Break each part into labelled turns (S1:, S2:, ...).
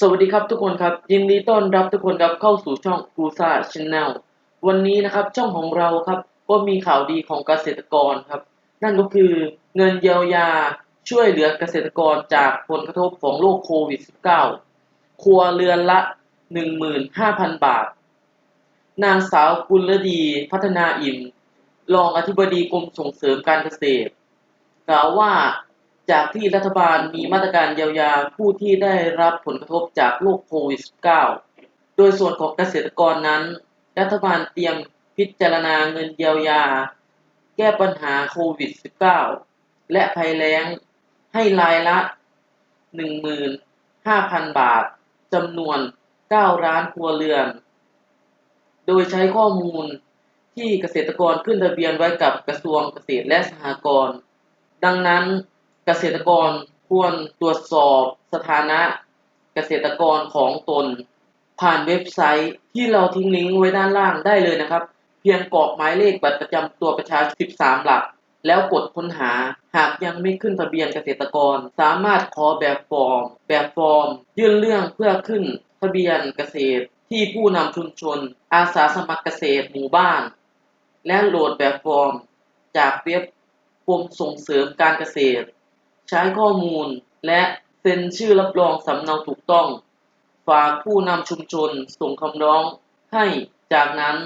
S1: สวัสดีครับทุกคนครับ ยินดีต้อนรับทุกคนครับเข้าสู่ช่องกูซ่าช n แนลวันนี้นะครับช่องของเราครับก็มีข่าวดีของเกษตรกรครับ นั่นก็คือเงินเยียวยาช่วยเหลือเกษตรกรจากผลกระทบของโรคโควิด -19 ครัวเรือนละ 15,000 บาท นางสาวกุลดีพัฒนาอิ่ม รองอธิบดีกรมส่งเสริมการเกษตร กล่าวว่า จากที่รัฐบาลมีมาตรการเยียวยาผู้ที่ได้รับผลกระทบจากโรคโควิด -19 โดยส่วนของเกษตรกรนั้น รัฐบาลเตรียมพิจารณาเงินเยียวยา แก้ปัญหาโควิด -19 และภัยแล้งให้รายละ 15,000 บาทจำนวน9ล้านครัวเรือน โดยใช้ข้อมูลที่เกษตรกรขึ้นทะเบียนไว้กับกระทรวงเกษตรและสหกรณ์ ดังนั้น เกษตรกรควรตรวจสอบสถานะเกษตรกรของตน ผ่านเว็บไซต์ที่เราทิ้งลิงก์ไว้ด้านล่างได้เลยนะครับ เพียงกรอกหมายเลขบัตรประจำตัวประชาชน 13 หลัก แล้วกดค้นหา หากยังไม่ขึ้นทะเบียนเกษตรกร สามารถขอแบบฟอร์ม แบบฟอร์ม ยื่นเรื่องเพื่อขึ้นทะเบียนเกษตร ที่ผู้นำชุมชน อาสาสมัครเกษตรหมู่บ้าน และโหลดแบบฟอร์ม จากเว็บกรมส่งเสริมการเกษตร ใช้ข้อมูล และเซ็นชื่อรับรองสำเนาถูกต้อง ฝากผู้นำชุมชนส่งคำร้อง ให้จากนั้น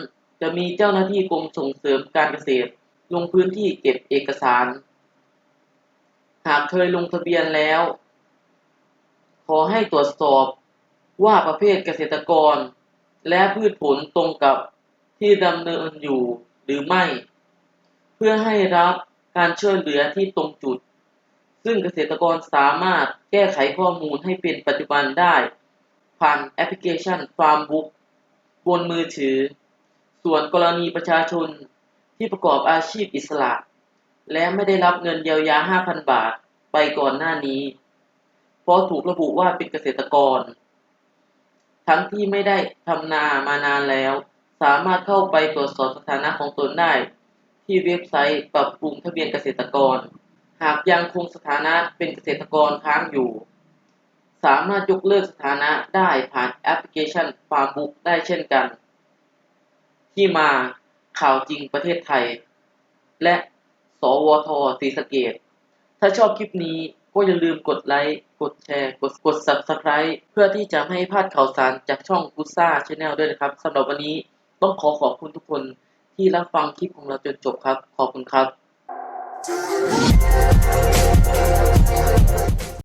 S1: จะมีเจ้าหน้าที่กรมส่งเสริมการเกษตร ลงพื้นที่เก็บเอกสาร หากเคยลงทะเบียนแล้ว ขอให้ตรวจสอบว่าประเภทเกษตรกร และพืชผลตรงกับที่ดำเนินอยู่หรือไม่ เพื่อให้รับการช่วยเหลือที่ตรงจุด ซึ่งเกษตรกรสามารถแก้ไขข้อมูลให้เป็นปัจจุบันได้ ผ่านแอปพลิเคชัน Farmbook บนมือถือ ส่วนกรณีประชาชนที่ประกอบอาชีพอิสระ และไม่ได้รับเงินเยียวยา 5,000 บาทไปก่อนหน้านี้ เพราะถูกระบุว่าเป็นเกษตรกร ทั้งที่ไม่ได้ทำนามานานแล้ว สามารถเข้าไปตรวจสอบสถานะของตนได้ ที่เว็บไซต์ปรับปรุงทะเบียนเกษตรกร หากยังคงสถานะเป็นเกษตรกรค้างอยู่ สามารถยกเลิกสถานะได้ผ่านแอปพลิเคชัน Farmbook ได้เช่นกัน ที่มาข่าวจริงประเทศไทย และสวทศรีสะเกดถ้าชอบคลิปนี้ก็อย่าลืมกดไลค์ กดแชร์ กดกด Subscribe เพื่อที่จะไม่ให้พลาดข่าวสารจากช่องกุซ่าชาแนลด้วยนะครับสำหรับวันนี้ต้องขอขอบคุณทุกคนที่รับฟังคลิปของเราจนจบครับ ขอบคุณครับ Thank you.